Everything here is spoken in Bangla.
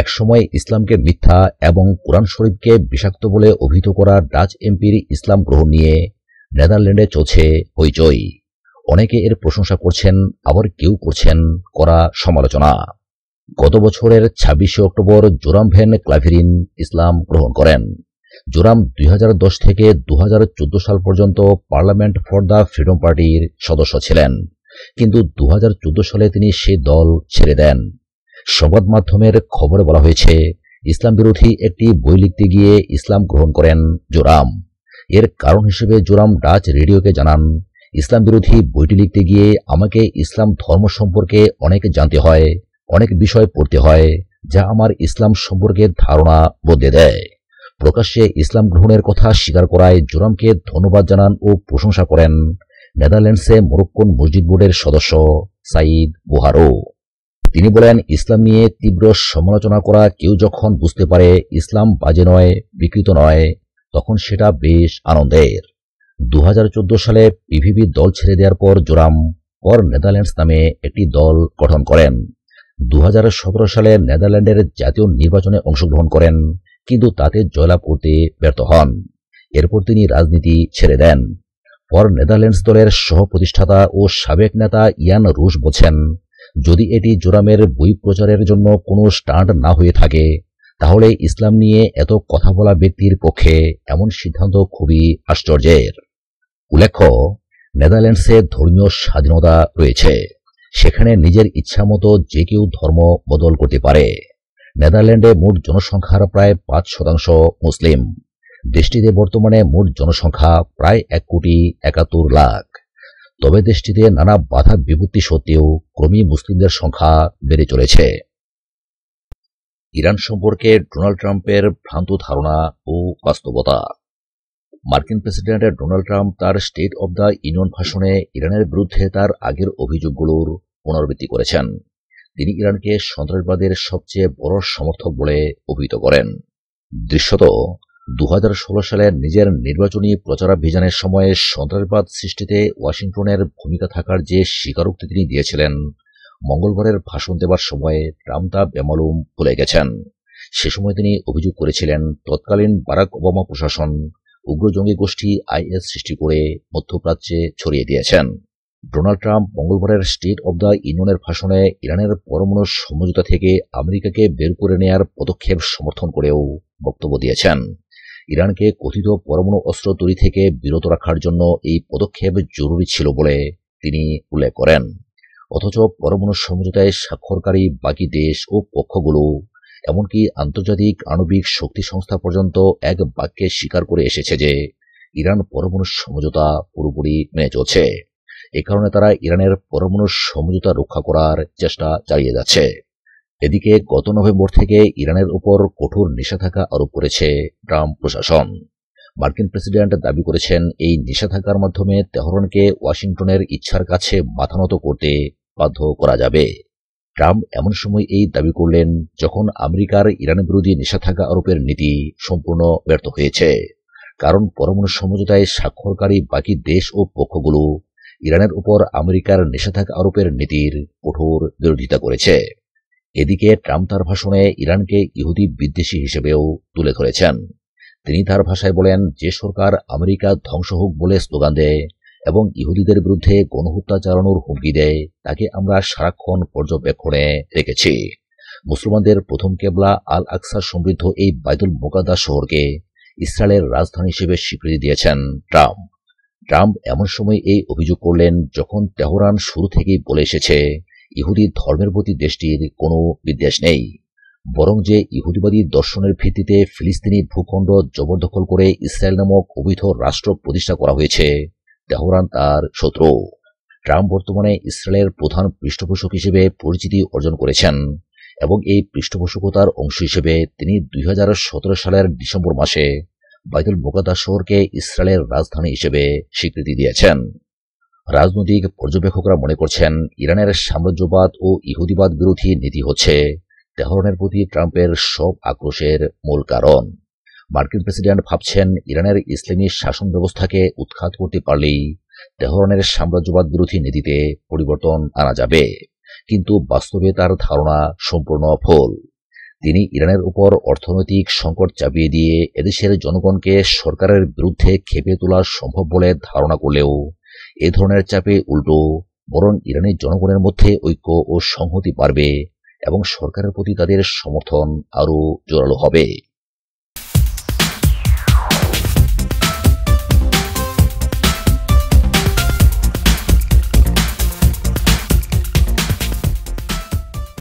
একসময় ইসলামকে মিথ্যা এবং কোরআন শরীফকে বিষাক্ত বলে অভিহিত করা ডাচ এমপির ইসলাম গ্রহণ নিয়ে নেদারল্যান্ডে চলছে হইচই। অনেকে এর প্রশংসা করছেন, আবার কেউ করছেন করা সমালোচনা। গত বছরের ছাব্বিশে অক্টোবর জোরাম ভেন ক্লাভেরিন ইসলাম গ্রহণ করেন। জোরাম দুই হাজার দশ থেকে দু হাজার চোদ্দ সাল পর্যন্ত পার্লামেন্ট ফর দ্য ফ্রিডম পার্টির সদস্য ছিলেন। কিন্তু দু হাজার চোদ্দ সালে তিনি সে দল ছেড়ে দেন। সংবাদ মাধ্যমের খবরে বলা হয়েছে, ইসলাম বিরোধী একটি বই লিখতে গিয়ে ইসলাম গ্রহণ করেন জোরাম। এর কারণ হিসেবে জোরাম ডাচ রেডিওকে জানান, ইসলাম বিরোধী বইটি লিখতে গিয়ে আমাকে ইসলাম ধর্ম সম্পর্কে অনেক জানতে হয়, অনেক বিষয় পড়তে হয়, যা আমার ইসলাম সম্পর্কে ধারণা বদলে দেয়। প্রকাশ্যে ইসলাম গ্রহণের কথা স্বীকার করায় জোরামকে ধন্যবাদ জানান ও প্রশংসা করেন, নেদারল্যান্ডসে মরক্কন মসজিদ বোর্ডের সদস্য সাইদ বুহারো। তিনি বলেন, ইসলাম নিয়ে তীব্র সমালোচনা করা কেউ যখন বুঝতে পারে ইসলাম বাজে নয়, বিকৃত নয়, তখন সেটা বেশ আনন্দের। দু হাজার চোদ্দ সালে পিভিবি দল ছেড়ে দেওয়ার পর জোরাম পর নেদারল্যান্ডস নামে একটি দল গঠন করেন। দু হাজার সতেরো সালে নেদারল্যান্ডের জাতীয় নির্বাচনে অংশগ্রহণ করেন, কিন্তু তাতে জয়লাভ করতে ব্যর্থ হন। এরপর তিনি রাজনীতি ছেড়ে দেন। পর নেদারল্যান্ডস দলের সহ প্রতিষ্ঠাতা ও সাবেক নেতা ইয়ান রুশ বলছেন যদি এটি জোরামের বই প্রচারের জন্য কোনো স্টান্ট না হয়ে থাকে, তাহলে ইসলাম নিয়ে এত কথা বলা ব্যক্তির পক্ষে এমন সিদ্ধান্ত খুবই আশ্চর্যের। উল্লেখ্য, নেদারল্যান্ডসে ধর্মীয় স্বাধীনতা রয়েছে। সেখানে নিজের ইচ্ছামতো যে কেউ ধর্ম বদল করতে পারে। নেদারল্যান্ডে মোট জনসংখ্যার প্রায় পাঁচ শতাংশ মুসলিম। দেশটিতে বর্তমানে মোট জনসংখ্যা প্রায় এক কোটি একাত্তর লাখ। তবে দেশটিতে নানা বাধা বিপত্তি সত্ত্বেও ক্রমেই মুসলিমদের সংখ্যা বেড়ে চলেছে। ইরান সম্পর্কে ডোনাল্ড ট্রাম্পের ভ্রান্ত ধারণা ও বাস্তবতা। মার্কিন প্রেসিডেন্ট ডোনাল্ড ট্রাম্প তার স্টেট অব দ্য ইউনিয়ন ভাষণে ইরানের বিরুদ্ধে তার আগের অভিযোগগুলোর পুনরাবৃত্তি করেছেন। তিনি ইরানকে সন্ত্রাসবাদের সবচেয়ে বড় সমর্থক বলে অভিহিত করেন। দৃশ্যত দু হাজার ষোলো সালে নিজের নির্বাচনী প্রচারাভিযানের সময়ে সন্ত্রাসবাদ সৃষ্টিতে ওয়াশিংটনের ভূমিকা থাকার যে স্বীকারোক্তি তিনি দিয়েছিলেন, মঙ্গলবারের ভাষণ দেবার সময়ে ট্রাম্প তা বেমালুম ভুলে গেছেন। সে সময় তিনি অভিযোগ করেছিলেন, তৎকালীন বারাক ওবামা প্রশাসন উগ্র জঙ্গি গোষ্ঠী আইএস সৃষ্টি করে মধ্যপ্রাচ্যে ছড়িয়ে দিয়েছেন। ডোনাল্ড ট্রাম্প মঙ্গলবারের স্টেট অব দ্য ইউনিয়নের ভাষণে ইরানের পরমাণু সমঝোতা থেকে আমেরিকাকে বের করে নেয়ার পদক্ষেপ সমর্থন করেও বক্তব্য দিয়েছেন। ইরানকে কথিত পরমাণু অস্ত্র তৈরি থেকে বিরত রাখার জন্য এই পদক্ষেপ জরুরি ছিল বলে তিনি উল্লেখ করেন। অথচ পরমাণু সমঝোতায় স্বাক্ষরকারী বাকি দেশ ও পক্ষগুলো, এমনকি আন্তর্জাতিক আণবিক শক্তি সংস্থা পর্যন্ত এক বাক্যে স্বীকার করে এসেছে যে, ইরান পরমাণু সমঝোতা পুরোপুরি মেনে চলছে। এ কারণে তারা ইরানের পরমাণু সমঝোতা রক্ষা করার চেষ্টা চালিয়ে যাচ্ছে। এদিকে গত নভেম্বর থেকে ইরানের উপর কঠোর নিষেধাজ্ঞা আরোপ করেছে ট্রাম্প প্রশাসন। মার্কিন প্রেসিডেন্ট দাবি করেছেন এই নিষেধাজ্ঞার মাধ্যমে তেহরানকে ওয়াশিংটনের ইচ্ছার কাছে মাথানত করতে বাধ্য করা যাবে। ট্রাম্প এমন সময় এই দাবি করলেন যখন আমেরিকার ইরান বিরোধী নিষেধাজ্ঞা আরোপের নীতি সম্পূর্ণ ব্যর্থ হয়েছে। কারণ পরমাণু সমঝোতায় স্বাক্ষরকারী বাকি দেশ ও পক্ষগুলো ইরানের উপর আমেরিকার নিষেধাজ্ঞা আরোপের নীতির কঠোর বিরোধিতা করেছে। এদিকে ট্রাম্প তার ভাষণে ইরানকে ইহুদি বিদ্বেষী হিসেবেও তুলে ধরেছেন। তিনি তার ভাষায় বলেন, যে সরকার আমেরিকা ধ্বংস হোক বলে স্লোগান দেয় এবং ইহুদিদের বিরুদ্ধে গণহত্যা চালানোর হুমকি দেয়, তাকে আমরা সারাক্ষণ পর্যবেক্ষণে রেখেছি। মুসলমানদের প্রথম কেবলা আল আকসার সমৃদ্ধ এই বাইদুল মোকাদ্দা শহরকে ইসরায়েলের রাজধানী হিসেবে স্বীকৃতি দিয়েছেন ট্রাম্প। ট্রাম্প এমন সময় এই অভিযোগ করলেন, যখন তেহরান শুরু থেকেই বলে এসেছে ইহুদি ধর্মের প্রতি দেশটির কোনো বিদ্বেষ নেই, বরং যে ইহুদিবাদী দর্শনের ভিত্তিতে ফিলিস্তিনি ভূখণ্ড জবরদখল করে ইসরায়েল নামক অবৈধ রাষ্ট্র প্রতিষ্ঠা করা হয়েছে, তেহরান তার শত্রু। ট্রাম্প বর্তমানে ইসরায়েলের প্রধান পৃষ্ঠপোষক হিসেবে পরিচিতি অর্জন করেছেন এবং এই পৃষ্ঠপোষকতার অংশ হিসেবে তিনি দুই হাজার সতেরো সালের ডিসেম্বর মাসে বাইতুল মোকাদ্দা শহরকে ইসরায়েলের রাজধানী হিসেবে স্বীকৃতি দিয়েছেন। রাজনৈতিক পর্যবেক্ষকরা মনে করছেন ইরানের সাম্রাজ্যবাদ ও ইহুদিবাদ বিরোধী নীতি হচ্ছে তেহরানের প্রতি ট্রাম্পের সব আক্রোশের মূল কারণ। মার্কিন প্রেসিডেন্ট ভাবছেন ইরানের ইসলামী শাসন ব্যবস্থাকে উৎখাত করতে পারলেই তেহরানের সাম্রাজ্যবাদ বিরোধী নীতিতে পরিবর্তন আনা যাবে। কিন্তু বাস্তবে তার ধারণা সম্পূর্ণ ভুল। তিনি ইরানের উপর অর্থনৈতিক সংকট চাপিয়ে দিয়ে এদেশের জনগণকে সরকারের বিরুদ্ধে খেপে তোলা সম্ভব বলে ধারণা করলেও এ ধরনের চাপে উল্টো, বরং ইরানের জনগণের মধ্যে ঐক্য ও সংহতি বাড়বে এবং সরকারের প্রতি তাদের সমর্থন আরও জোরালো হবে।